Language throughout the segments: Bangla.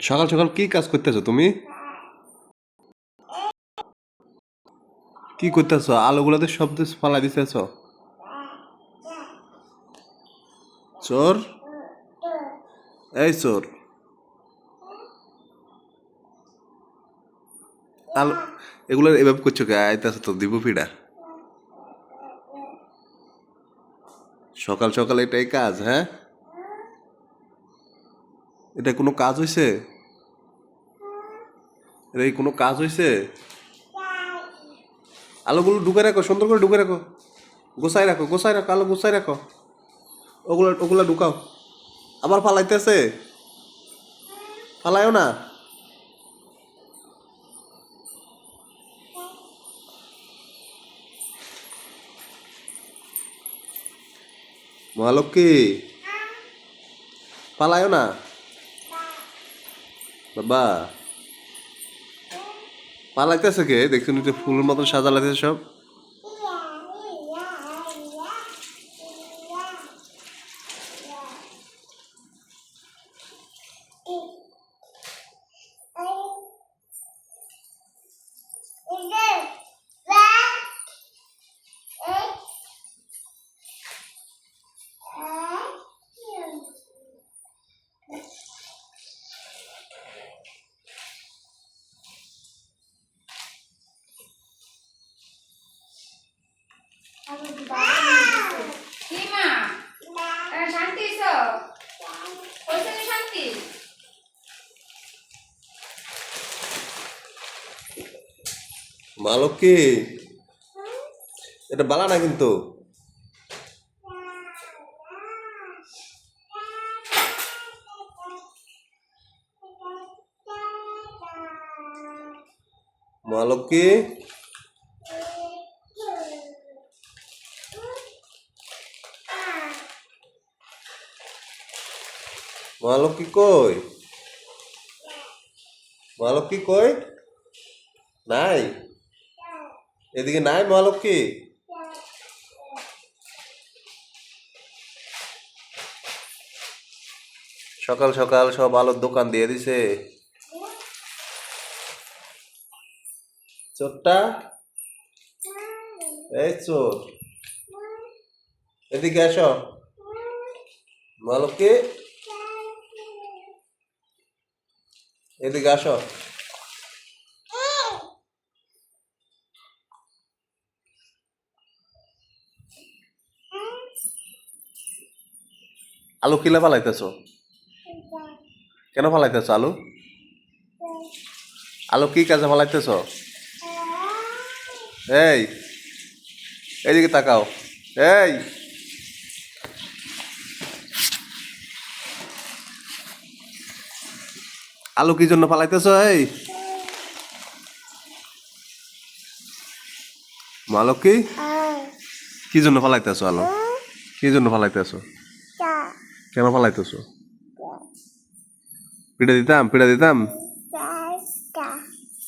সকাল সকাল কি কাজ করতেছো তুমি? কি করতেছো? আলোগুলাতে শব্দ ফালাই দিতেছ। চোর? এই চোর। আলো, এগুলো এভাবে করছ কে? আইতেছে তো দিব পিড়া সকাল সকাল এটাই কাজ হ্যাঁ? এটা কোনো কাজ হয়েছে এটা কি কোনো কাজ হয়েছে আলোগুলো ঢুকে রাখো, সুন্দর করে ঢুকে রাখো। গোসাই রাখো গোসাই রাখো, আলো গোসাই রাখো। ওগুলো ওগুলো ঢুকাও। আবার ফালাইতেছে? ফালাইও না? মহালক্ষ্মী? পালায়ও না? বাবা। পা লাগতেছে কে? দেখছেন একটু ফুলের মতন সাজা লাগতেছে সব? শান্তি ছ হয়েছে নি শান্তি মালকী এটা বালা না কিন্তু? মালকী মালকী কই মালকী কই নাই এদিকে নাই মহালক্ষ্মী সকাল সকাল সব আলোর দোকান দিয়ে দিছে। চোরটা? এই চোর। এদিকে আসো মহালক্ষ্মী এদিকে আসো। আলু কিলা ফালাইতেছ? কেন ফালাইতেছ আলু? আলু কি কাজে ফালাইতেছ? এই, এইদিকে তাকাও। এই আলু কি জন্য ফালাইতেছ এই? মালক কি? জন্য ফালাইতেছ আলু? কি জন্য ফালাইতেছ কেন ফালাইতেছ পিঠা দিতাম পিঠা দিতাম?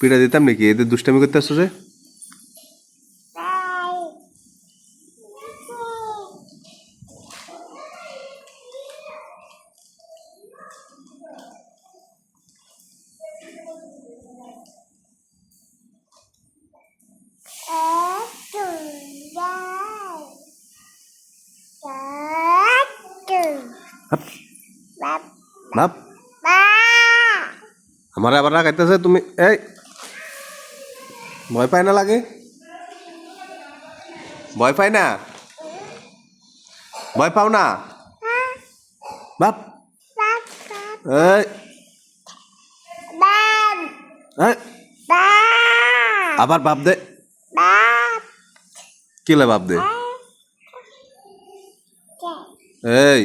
পিঠা দিতাম নাকি? এদের দুষ্টামি করতে আসছো বাপ আমার আবার রাখাইতেছে তুমি এই। ভয় পায় না লাগে ভয় পায় না? ভয় পাও না? বাপ এই। এই, আবার বাপ দে। কিলে বাপ দে? এই।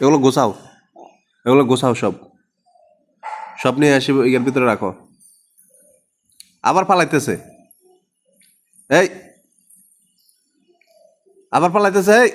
এগুলো গোছাও। এগুলো গোছাও সব। সব নিয়ে আসি এর ভিতরে রাখো। আবার পালাইতেছে এই! আবার পালাইতেছে এই!